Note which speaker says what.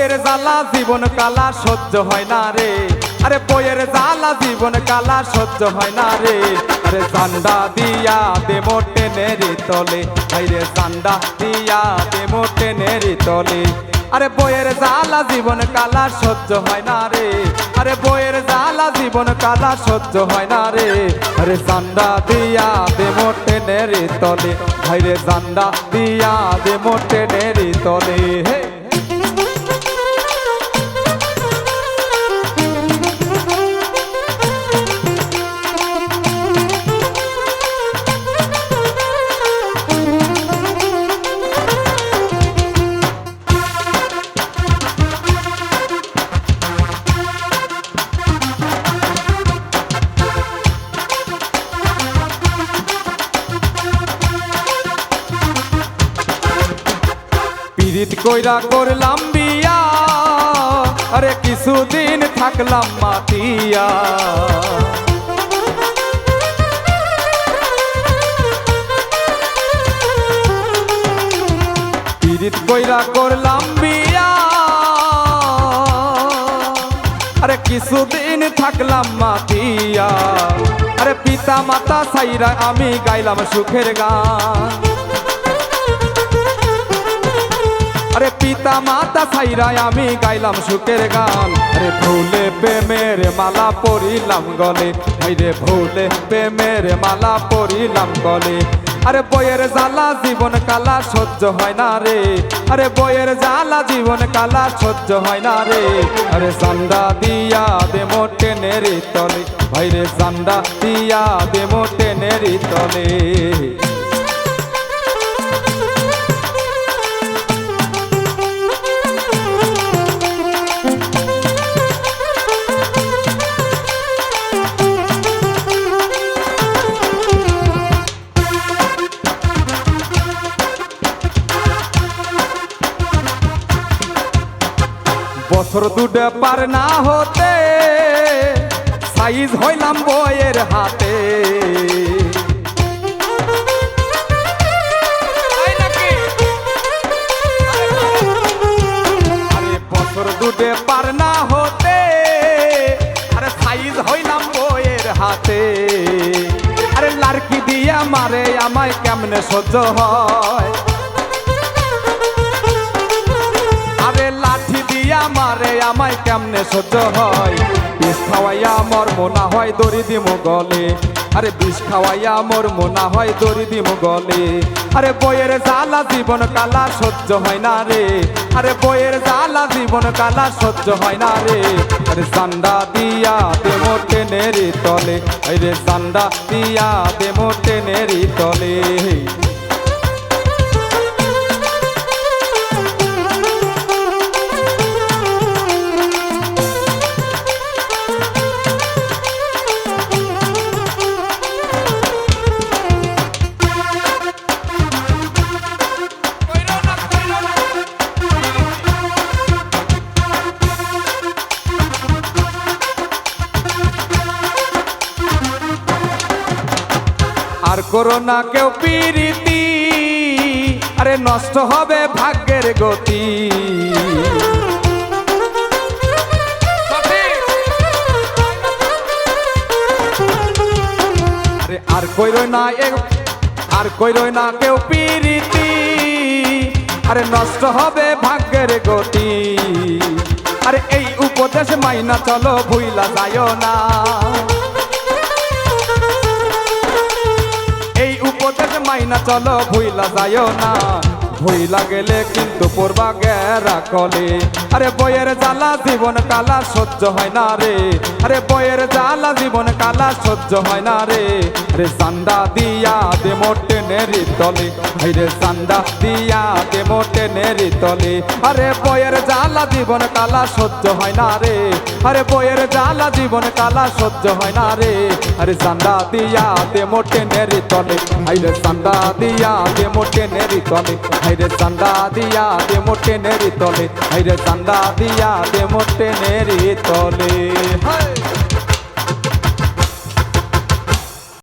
Speaker 1: বইয়ের জ্বালা জীবন কালা সহ্য হয় না রে। আরে বইয়ের জ্বালা জীবন কালা সহ্য হয় না রে। আরে চান্দা দিয়া দে মোটে নেরি তলে আরে চান্দা দিয়া দে মোটে তলে। আরে বইয়ের জ্বালা জীবন কালা সহ্য হয় না রে। আরে বইয়ের জ্বালা জীবন কালা সহ্য হয় না রে। আরে চান্দা দিয়া দে মোটে নেরি তলে ভাইরে চান্দা দিয়া দে মোটে তলে। হে কইরা করলাম বিয়া, আরে কিছুদিন থাকলাম মাতিয়া। পিরিত কইরা করলাম বিয়া, আরে কিছুদিন থাকলাম মাতিয়া। আরে পিতা মাতা সাইরা আমি গাইলাম সুখের গান। আরে পিতা মাতা ছাইরাই আমি গাইলাম সুখের গান। আরে ভুলে প্রেমের মালা পরিলাম গলে। ভাইরে ভুলে প্রেমের মালা পরিলাম গলে। আরে বইয়ের জ্বালা জীবন কালা সহ্য হয় না রে। আরে বইয়ের জ্বালা জীবন কালা সহ্য হয় না রে। আরে চান্দা দিয়া দে মোটে নেরি তলে। ভাইরে চান্দা দিয়া দে মোটে নেরি তলে। বছর দুটে পার না হতে সাইজ হইলাম বইয়ের হাতে। বছর দুটে পার না হতে, আরে সাইজ হইলাম বইয়ের হাতে। আরে লারকি দিয়া মারে আমায় কেমনে সহ্য হয়? আমায় কেমনে সহ্য হয়? বিষ খাওয়াইয়া মর মোনা হয়, দড়ি দিমু গলে। আরে বিষ খাওয়াইয়া মর মোনা হয়, দড়ি দিমু গলে। আরে বইয়ের জ্বালা জীবন কালা সহ্য হয় না রে। আরে বইয়ের জ্বালা জীবন কালা সহ্য হয় না রে। আরে চান্দা দিয়া দে মোটে নেরি তলে। আরে চান্দা দিয়া দে মোটে নেরি তলে। আর করোনা কেউ পিরিতি। আরে নষ্ট হবে ভাগ্যের গতি। আরে আর কইরই না আর কইরই না কেউ পিরিতি। আরে নষ্ট হবে ভাগ্যের গতি। আরে এই উপদেশ মাইনা চলো, ভুইলা যায় না। মাইনা চলো ভুইলা যায় না। ভুইলা গেলে কিন্তু পড়বা গেরা কলে আরে বইয়ের জ্বালা জীবন কালা সহ্য হয় না রে। আরে বইয়ের জ্বালা জীবন কালা সহ্য হয় না রে। রে চান্দা দিয়া দে মোটে নেরি তলে। রে চান্দা দিয়া দে মোটে নেরি তলে। আরে বইয়ের জ্বালা জীবন কালা সহ্য হয় না রে। আরে বইয়ের জ্বালা জীবন কালা সহ্য হয় না রে। আরে চান্দা দিয়া দে মোটে নেরি তলে। রে চান্দা দিয়া দে মোটে নেরি তলে। রে চান্দা দিয়া দে মোটে নেরি তলে। রে চান্দা দিয়া দে মোটে নেরি তলে